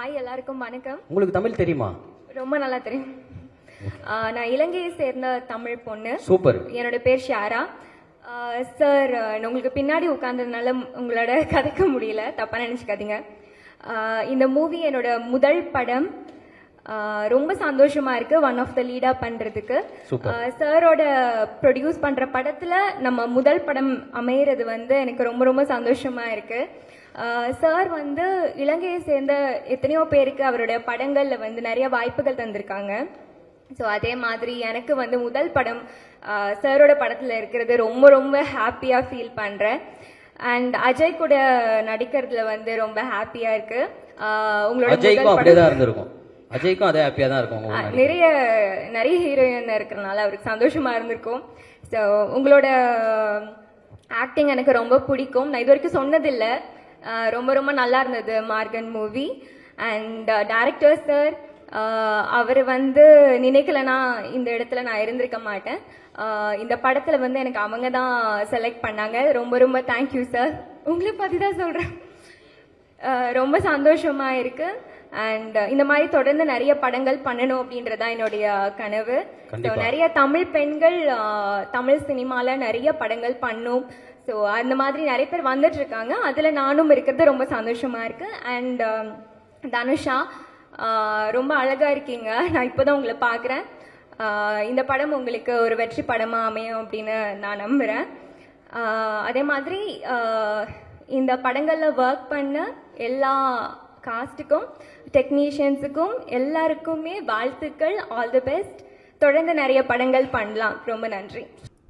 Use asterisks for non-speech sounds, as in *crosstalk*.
Hi எல்லாருக்கும் வணக்கம். உங்களுக்கு தமிழ் தெரியுமா? ரொம்ப நல்லா தெரியும். நான் இலங்கையை சேர்ந்த தமிழ் பொண்ணு. சூப்பர். என்னோட பேர் ஷியாரா. சார் உங்களுக்கு பின்னாடி உட்கார்ந்ததுனால உங்களோட *laughs* கதைக்க முடியல. தப்பா நினைச்சுக்காதீங்க. இந்த மூவி என்னோட முதல் படம். ரொம்ப சந்தோஷமா இருக்கு. ஒன் ஆஃப் த லீடா பண்றதுக்கு. சாரோட ப்ரொடியூஸ் பண்ற படத்துல நம்ம முதல் படம் அமையறது வந்து எனக்கு ரொம்ப ரொம்ப சந்தோஷமா இருக்கு. சார் வந்து இலங்கையை சேர்ந்த எத்தனையோ பேருக்கு அவருடைய படங்கள்ல வந்து நிறைய வாய்ப்புகள் தந்திருக்காங்க. ஸோ அதே மாதிரி எனக்கு வந்து முதல் படம் சாரோட படத்தில் இருக்கிறது ரொம்ப ரொம்ப ஹாப்பியாக ஃபீல் பண்ணுறேன் அண்ட் அஜய் கூட நடிக்கிறதுல வந்து ரொம்ப ஹாப்பியாக இருக்கு. உங்களோட அஜய்க்கும் அப்படியே தான் இருந்திருக்கும். அஜய்க்கும் அதே ஹாப்பியா தான் இருக்கும். நிறைய நிறைய ஹீரோயின் இருக்கிறனால அவருக்கு சந்தோஷமா இருந்திருக்கும். ஸோ உங்களோட ஆக்டிங் எனக்கு ரொம்ப பிடிக்கும். நான் இது வரைக்கும் சொன்னதில்லை. ரொம்ப ரொம்ப நல்லா இருந்தது Maargan movie. And director sir அவர் வந்து நினைக்கலனா இந்த இடத்துல நான் இருந்திருக்க மாட்டேன். இந்த படத்துல வந்து எனக்கு அவங்க தான் செலக்ட் பண்ணாங்க. ரொம்ப ரொம்ப தேங்க்யூ சார் உங்களை பத்தி தான் சொல்றேன். அஹ் ரொம்ப சந்தோஷமா இருக்கு. அண்ட் இந்த மாதிரி தொடர்ந்து நிறைய படங்கள் பண்ணணும் அப்படின்றதா என்னுடைய கனவு. நிறைய தமிழ் பெண்கள் தமிழ் சினிமால நிறைய படங்கள் பண்ணும். ஸோ அந்த மாதிரி நிறைய பேர் வந்துட்டு இருக்காங்க அதில் நானும் இருக்கிறது ரொம்ப சந்தோஷமா இருக்கு. அண்ட் um, தனுஷா ரொம்ப அழகா இருக்கீங்க. நான் இப்போதான் உங்களை பார்க்குறேன் இந்த படம் உங்களுக்கு ஒரு வெற்றி படமாக அமையும் அப்படின்னு நான் நம்புகிறேன் அதே மாதிரி இந்த படங்களில் ஒர்க் பண்ண எல்லா காஸ்ட்டுக்கும் டெக்னீஷியன்ஸுக்கும் எல்லாருக்குமே வாழ்த்துக்கள். ஆல் தி பெஸ்ட் தொடர்ந்து நிறைய படங்கள் பண்ணலாம். ரொம்ப நன்றி.